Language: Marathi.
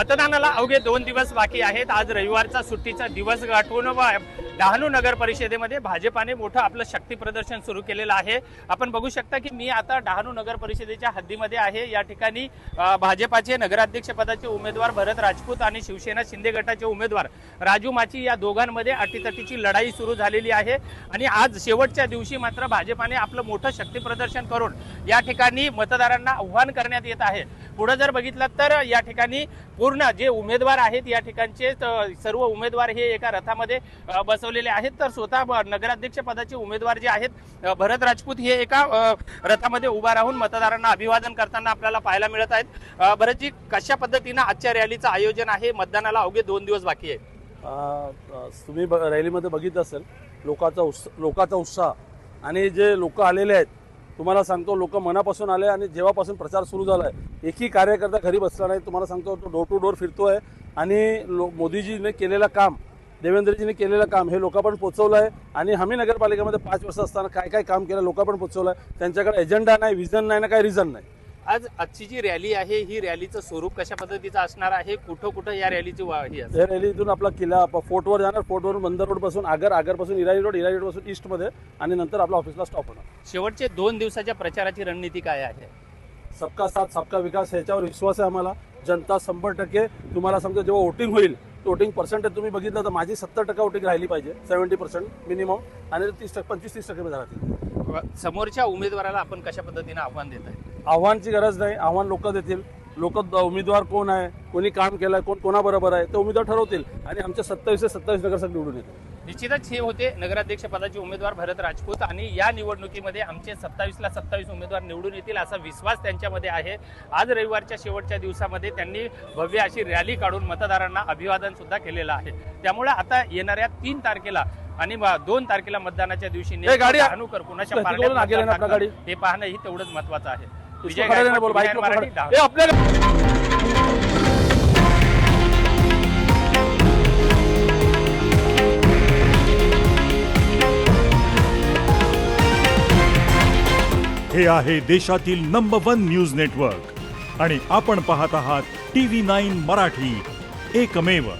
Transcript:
मतदानाला अवघे दोन दिवस बाकी आहेत. आज रविवारचा सुट्टीचा दिवस गाठून व डहाणू नगर परिषदेमध्ये भाजपाने मोठं आपलं शक्ती प्रदर्शन सुरू केलेलं आहे. आपण बघू शकता की मी आता डहाणू नगर परिषदेच्या हद्दीमध्ये आहे. या ठिकाणी भाजपाचे नगराध्यक्ष पदाचे उमेदवार भरत राजपूत आणि शिवसेना शिंदे गटाचे उमेदवार राजू माची या दोघांमध्ये अटीतटीची लढाई सुरू झालेली आहे. आणि आज शेवटच्या दिवशी मात्र भाजपाने आपलं मोठं शक्ती प्रदर्शन करून या ठिकाणी मतदारांना आव्हान करण्यात येत आहे. पुढे जर बघितलं तर या ठिकाणी पूर्ण पूर्ण जे उमेदवार आहेत या ठिकाणचे सर्व उमेदवार हे एका रथामध्ये बसवलेले आहेत. तर स्वतः नगराध्यक्ष पदाचे उमेदवार जे आहेत भरत राजपूत हे एका रथामध्ये उभा राहून मतदारांना अभिवादन करताना आपल्याला पाहायला मिळत आहेत. भरतजी कशा पद्धतीनं आजच्या रॅलीचं आयोजन आहे? मतदानाला अवघे दोन दिवस बाकी आहे तुम्ही ब- रॅलीमध्ये बघितलं असेल लोकांचा उत्स लोकांचा उत्साह आणि जे लोक आलेले आहेत तुम्हाला सांगतो लोक मनापासून आले आणि जेव्हापासून प्रचार सुरू झाला आहे एकही कार्यकर्ता घरी बसला नाही. तुम्हाला सांगतो तो डोर टू डोर फिरतो आहे आणि लो मोदीजीने केलेलं काम देवेंद्रजीने केलेलं काम हे लोकांपर्यंत पोचवलं आहे आणि हमी नगरपालिकेमध्ये पाच वर्ष असताना काय काय काम केलं लोकांपर्यंत पोचवलं आहे त्यांच्याकडे एजेंडा नाही विजन नाही ना काही रिझन नाही. आज आजची जी रॅली आहे ही रॅलीचं स्वरूप कशा पद्धतीचं असणार आहे? कुठं कुठं या रॅलीची वा- ही असेल? हे रॅलीतून आपला किल्ला फोर्टवर जाणार. फोर्टवरून बंदर रोडपासून आगर आगरपासून इराणी रोड इराणी रोडपासून ईस्टमध्ये आणि नंतर आपल्या ऑफिसला स्टॉप होणार. शेवटचे दोन दिवसाच्या प्रचाराची रणनीती काय आहे? सबका साथ सबका विकास ह्याच्यावर विश्वास आहे आम्हाला. जनता शंभर टक्के तुम्हाला समजा जेव्हा वोटिंग होईल वोटिंग पर्सेंटेज तुम्ही बघितलं तर माझी सत्तर टक्के वोटिंग राहिली पाहिजे. सेव्हन्टी पर्सेंट मिनिमम आणि तीस टक्के पंचवीस तीस टक्के राहतील समोरच्या उमेदवाराला आपण कशा पद्धतीने आव्हान देत आहे? आव्हानची गरज नाही आव्हान लोक देतील. लोक उमेदवार कोण आहे कोणी काम केलंय कोण कोणाबरोबर आहे ते उमेदवार ठरवतील आणि आमच्या सत्तावीस ते सत्तावीस नगरसेवक निवडून येतील. निश्चितच हे होते नगराध्यक्ष पदाचे उमेदवार भरत राजपूत आणि या निवडणुकीमध्ये आमचे सत्तावीसला सत्तावीस उमेदवार निवडून येतील असा विश्वास त्यांच्यामध्ये आहे. आज रविवारच्या शेवटच्या दिवसामध्ये त्यांनी भव्य अशी रॅली काढून मतदारांना अभिवादन सुद्धा केलेलं आहे. त्यामुळे आता येणाऱ्या तीन तारखेला आणि दोन तारखेला मतदानाच्या दिवशी गाडी डहाणूकर कुणाच्या गाडी. हे पाहणं ही तेवढंच महत्वाचं आहे. विजय आपल्या हे आहे देशातील नंबर वन न्यूज नेटवर्क आणि आपण पाहत आहात टी व्ही नाईन मराठी. एकमेव